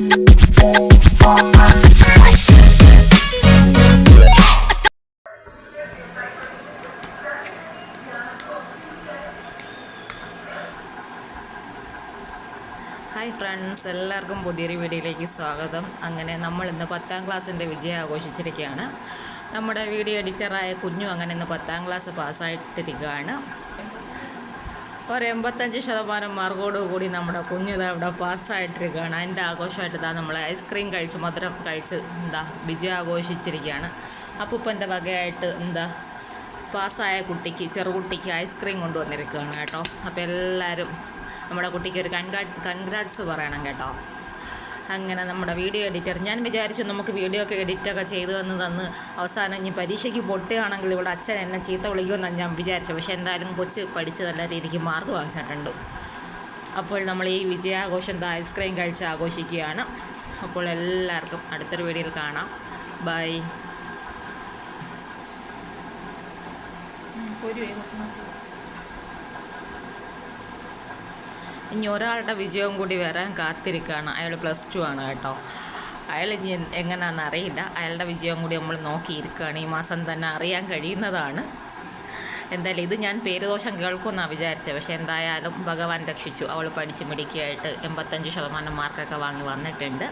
Hi friends എല്ലാവർക്കും പുതിയൊരു വീഡിയോയിലേക്ക് സ്വാഗതം. അങ്ങനെ നമ്മൾ ഇന്ന് പത്താം ക്ലാസ്സിന്റെ വിജയം ആഘോഷിച്ചിരിക്കുകയാണ്. നമ്മുടെ വീഡിയോ എഡിറ്ററായ കുഞ്ഞു അങ്ങനെ ഇന്ന് പത്താം ക്ലാസ് പാസ്സായിട്ടിരിക്കുകയാണ് ഒരു എൺപത്തഞ്ച് ശതമാനം മാർക്കോടുകൂടി നമ്മുടെ കുഞ്ഞു ഇതാ ഇവിടെ പാസ്സായിട്ടിരിക്കുകയാണ്. അതിന്റെ ആഘോഷമായിട്ട് ഇതാ നമ്മൾ ഐസ്ക്രീം കഴിച്ച് മധുരം കഴിച്ച് എന്താ വിജയം ആഘോഷിച്ചിരിക്കുകയാണ്. അപ്പൂപ്പന്റെ വകയായിട്ട് എന്താ പാസ്സായ കുട്ടിക്ക് ചെറുകുട്ടിക്ക് ഐസ്ക്രീം കൊണ്ടുവന്നിരിക്കുകയാണ് കേട്ടോ. അപ്പോൾ എല്ലാവരും നമ്മുടെ കുട്ടിക്ക് ഒരു കൺഗ്രാറ്റ്സ് പറയണം കേട്ടോ. അങ്ങനെ നമ്മുടെ വീഡിയോ എഡിറ്റർ. ഞാൻ വിചാരിച്ചു നമുക്ക് വീഡിയോ ഒക്കെ എഡിറ്റൊക്കെ ചെയ്തു തന്ന് തന്ന് അവസാനം ഇനി പരീക്ഷയ്ക്ക് പൊട്ടുകയാണെങ്കിൽ ഇവിടെ അച്ഛൻ എന്നെ ചീത്ത വിളിക്കുമെന്നാണ് ഞാൻ വിചാരിച്ചു പക്ഷേ എന്തായാലും കൊച്ച് പഠിച്ച് നല്ല രീതിക്ക് മാർക്ക് വാങ്ങിച്ചിട്ടുണ്ട്. അപ്പോൾ നമ്മൾ ഈ വിജയാഘോഷം ഐസ്ക്രീം കഴിച്ച് ആഘോഷിക്കുകയാണ്. അപ്പോൾ എല്ലാവർക്കും അടുത്തൊരു വീഡിയോയിൽ കാണാം. ബൈ ഇനി ഒരാളുടെ വിജയവും കൂടി വരാൻ കാത്തിരിക്കുകയാണ്. അയാൾ പ്ലസ് ടു ആണ് കേട്ടോ. അയാൾ ഇനി എങ്ങനെയാണെന്ന് അറിയില്ല. അയാളുടെ വിജയം കൂടി നമ്മൾ നോക്കിയിരിക്കുകയാണ്. ഈ മാസം തന്നെ അറിയാൻ കഴിയുന്നതാണ്. എന്തായാലും ഇത് ഞാൻ പേരുദോഷം കേൾക്കുമെന്നാണ് വിചാരിച്ചത്. പക്ഷേ എന്തായാലും ഭഗവാൻ രക്ഷിച്ചു. അവൾ പഠിച്ച് മിടുക്കിയായിട്ട് എൺപത്തഞ്ച് ശതമാനം മാർക്കൊക്കെ വാങ്ങി വന്നിട്ടുണ്ട്.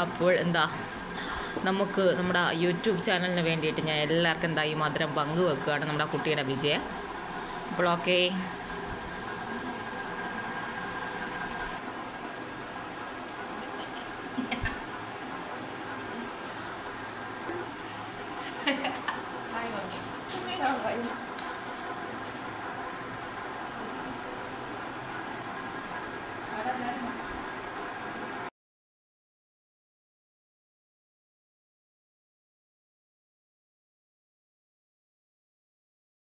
അപ്പോൾ എന്താ നമുക്ക് നമ്മുടെ യൂട്യൂബ് ചാനലിന് വേണ്ടിയിട്ട് ഞാൻ എല്ലാവർക്കും എന്താ ഈ മധുരം പങ്കുവെക്കുകയാണ് നമ്മുടെ കുട്ടിയുടെ വിജയം. അപ്പോൾ ഓക്കേ. 最後に。